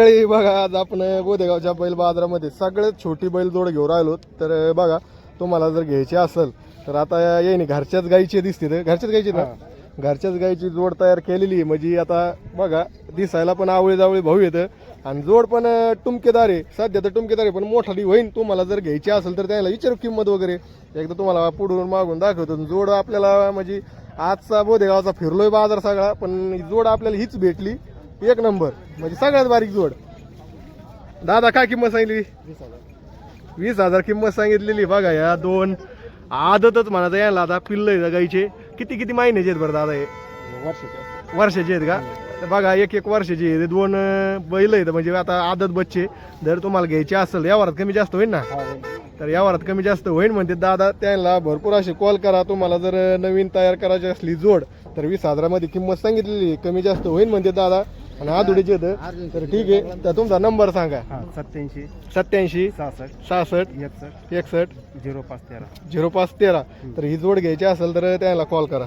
बघा आज आपण बोदेगावच्या बैल बाजारामध्ये सगळ्यात छोटी बैल जोड घेऊन राहिलो तर बघा तुम्हाला जर घ्यायची असेल तर आता येईन घरच्याच गाईचे दिसते ते. घरच्याच गाईचे ना? घरच्याच गाईची जोड तयार केलेली आहे. म्हणजे आता बघा दिसायला पण आवळी जावळी भाऊ येतं. आणि जोड पण टुमकेदार आहे. सध्या तर टुमकेदार आहे पण मोठाली होईन. तुम्हाला जर घ्यायची असेल तर त्याला विचारू किंमत वगैरे. एकदा तुम्हाला पुढून मागून दाखवतो. जोड आपल्याला म्हणजे आजचा बोदेगावचा फिरलोय बाजार सगळा पण जोड आपल्याला हीच भेटली. एक नंबर. म्हणजे सगळ्यात बारीक जोड. दादा काय किंमत सांगितली? वीस हजार किंमत सांगितलेली. बघा या दोन आदतच म्हणायचं यायला आता पिल्ल आहे गाईचे किती किती महिन्याचे आहेत बरं दादा हे? वर्षाचे आहेत का? बघा एक एक वर्षाचे आहेत. हे दोन बैल आहेत. म्हणजे आता आदत बच्चे. जर तुम्हाला घ्यायचे असेल यावरात कमी जास्त होईल ना? तर यावरात कमी जास्त होईल म्हणते. दादा त्यांना भरपूर असे कॉल करा. तुम्हाला जर नवीन तयार करायची असली जोड तर वीस हजारामध्ये किंमत सांगितलेली आहे. कमी जास्त होईल म्हणते दादा. आणि आधुडीचे आहेत. तर ठीक आहे. तर तुमचा नंबर सांगा सत्याऐंशी सत्याऐंशी सहासष्ट. सहासष्ट. एकसष्ट. एकसष्ट. झिरो पाच तेरा. झिरो पाच तेरा. तर ही जोड घ्यायची असेल तर त्याला कॉल करा.